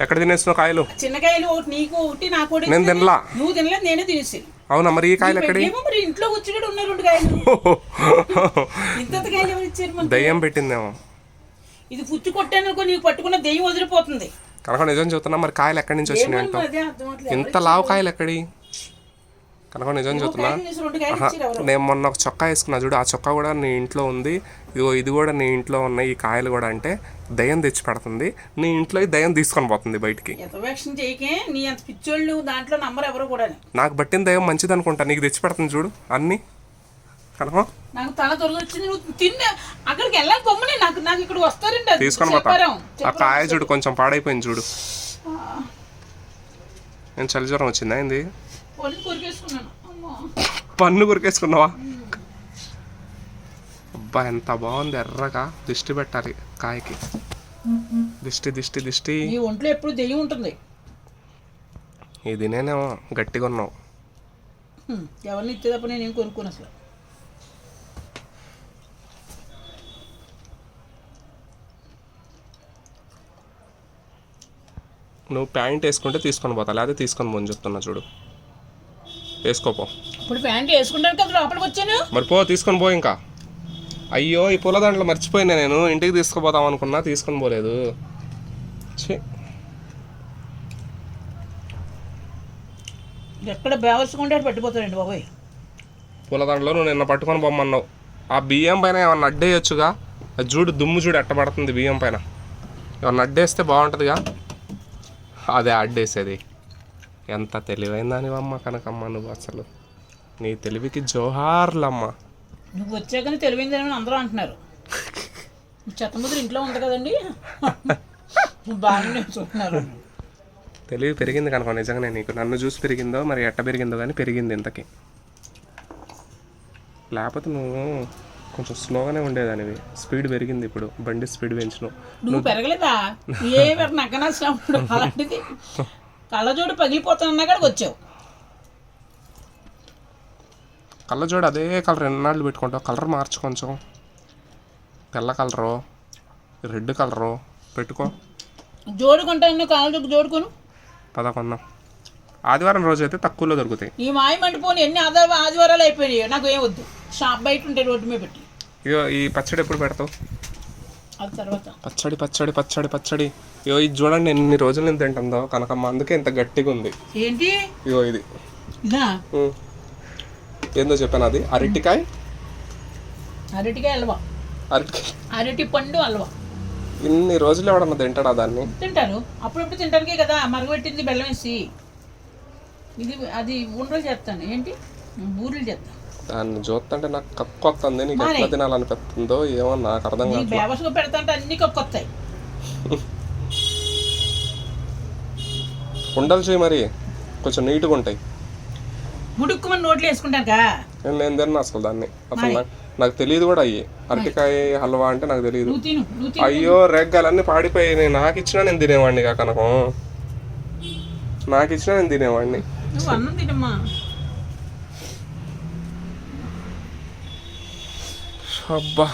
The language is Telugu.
ఎక్కడ తినేస్తున్నావు కాయలు? చిన్నకాయలు ఒకటి నీకు ఒకటి నాకు ఒకటి నేను. తినలా. నువ్వు తినలేదు నేనే తినేసి. అవునా మరి ఈ కాయలు ఎక్కడి ఏమో మరి ఇంట్లో వచ్చి ఉన్నాయి రెండు కాయలు. ఇంత కాయలు ఎవరు ఇచ్చారు? దయ్యం పెట్టిందేమో. ఇది పుచ్చు కొట్టాను నీకు పట్టుకున్న దెయ్యం వదిలిపోతుంది. కనుక నిజం చెప్తున్నా మరి కాయలు ఎక్కడి నుంచి వచ్చినాయి అంటావు. ఇంత లావు కాయలు ఎక్కడి కనుక నిజం చెప్తున్నా. నేను మొన్న ఒక చొక్కా వేసుకున్నా. చూడు ఆ చొక్కా కూడా నీ ఇంట్లో ఉంది. ఇదిగో ఇది కూడా నీ ఇంట్లో ఉన్నాయి. ఈ కాయలు కూడా అంటే దయ్యం తెచ్చి పెడుతుంది. నీ ఇంట్లో దయ్యం తీసుకొని పోతుంది బయటికి. దాంట్లో నంబర్ ఎవరు కూడా నాకు పట్టిన దయ్యం మంచిది అనుకుంటా. నీకు తెచ్చి పెడుతుంది చూడు అన్నీ. కనుక నాకు తల త్వరగా వచ్చింది. నువ్వు తిన్న. అక్కడికి వెళ్ళాలి బొమ్మని. నాకు నాకు ఇక్కడ వస్తారండి అది. తీసుకొని పోతా. ఆ కాయ చూడు కొంచెం పాడైపోయింది చూడు. నేను చలి జ్వరం వచ్చిందా ఏంది? పన్ను కొరికేసుకున్నావా? అబ్బా ఎంత బాగుంది ఎర్రగా. దిష్టి పెట్టాలి కాయకి. దిష్టి దిష్టి దిష్టి. ఈ ఒంట్లో ఎప్పుడు దెయ్యం ఉంటుంది. ఇది నేనేమో గట్టిగా ఉన్నావు. ఎవరిని ఇచ్చేటప్పుడు నేను ఏం కొనుక్కోను అసలు? నువ్వు ప్యాంట్ వేసుకుంటే తీసుకొని పోతా లేదా తీసుకొని పోని చెప్తున్నా చూడు. వేసుకోపో. ఇప్పుడు ప్యాంట్ వేసుకుంటాను కదా లోపలికి వచ్చాను? మరి పో తీసుకొని పో ఇంకా. అయ్యో ఈ పూలదండలు మర్చిపోయినా నేను. ఇంటికి తీసుకుపోదాం అనుకున్నా తీసుకొని పోలేదు. ఛీ. ఎక్కడ పట్టిపోతాడండి బాబాయ్. పూలదండలో నువ్వు నిన్న పట్టుకొని పొమ్మన్నావు. ఆ బియ్యం పైన ఏమన్నా అడ్డేయచ్చుగా? చూడు దుమ్ము చూడు ఎట్టబడుతుంది బియ్యం పైన. ఏమన్నా అడ్డేస్తే బాగుంటుందిగా? అదే అడ్డేసేది ఎంత తెలివైందానివమ్మ కనకమ్మ నువ్వు అసలు. నీ తెలివికి జోహార్లమ్మ. నువ్వు వచ్చాకని తెలివిందని అందరూ అంటున్నారు. చెత్త ముద్ర ఇంట్లో ఉంది కదండి. బాగానే నేర్చుకుంటున్నారు తెలివి పెరిగింది కనుక నిజంగానే నీకు. నన్ను చూసి పెరిగిందో మరి ఎట్ట పెరిగిందో కానీ పెరిగింది ఇంతకి. లేకపోతే నువ్వు కొంచెం స్లోగానే ఉండేదానివి. స్పీడ్ పెరిగింది ఇప్పుడు. బండి స్పీడ్ పెంచినావు నువ్వు పెరగలేదా? ఏ నగ్గనాల్సినప్పుడు అలాంటిది. కళ్ళజోడు పగిలిపోతానన్నా కాడికి వచ్చావు. కళ్ళజోడు అదే కలర్ ఎన్నాళ్ళు పెట్టుకుంటావు? కలర్ మార్చు కొంచెం. తెల్ల కలరు రెడ్ కలరు పెట్టుకో. జోడుకుంటాను కాళ్ళజోడు జోడుకోను? పద కొందాం ఆదివారం రోజు అయితే తక్కువలో దొరుకుతాయి. ఈ మాయ మండిపోని ఎన్ని ఆదివారం ఆదివారాలు అయిపోయినాయి నాకు ఏం వద్దు. షాప్ బయట ఉంటాయి రోడ్డు మీద పెట్టి. ఇగో ఈ పచ్చడి ఎప్పుడు పెడతావు? పచ్చడి పచ్చడి పచ్చడి పచ్చడి. ఇగో ఇది చూడండి ఎన్ని రోజులు నేను తింటుందో కనకమ్మ. అందుకే ఇంత గట్టిగా ఉంది. ఏంటి? ఇగో ఇది. ఏందో చెప్పాను అది? అరటికాయ? అరటికాయ హల్వా అరటికాయ. అరటి పండు హల్వా ఇన్ని రోజులు ఎవడన్నా తింటాడా దాన్ని? తింటారు. అప్పుడప్పుడు తింటానికే కదా మరగబెట్టింది బెల్లం వేసి. ఇది అది ఉండలు చేస్తాను. ఏంటి? బూరెలు చేస్తాను దాన్ని చూస్తుంటే నాకు కక్కు వస్తుంది నీకు ఎట్లా. తినాలనిపిస్తుందో ఏమో నాకు అర్థం కాదు పెడతాంటే అన్ని కొత్తాయి ఉండలు చేయి మరి. కొంచెం నీట్గా ఉంటాయి. ముడుక్కుమని నోట్లు నేను నేను తిన్నా అసలు దాన్ని. అసలు నాకు తెలియదు కూడా అయ్యి. అరటికాయ హల్వా అంటే నాకు తెలియదు అయ్యో రెగ్గాలన్నీ పాడిపోయి నాకు ఇచ్చినా నేను తినేవాడిని కనకం. నాకు ఇచ్చినా నేను తినేవాడిని. అన్నం తినమ్మా. అబ్బా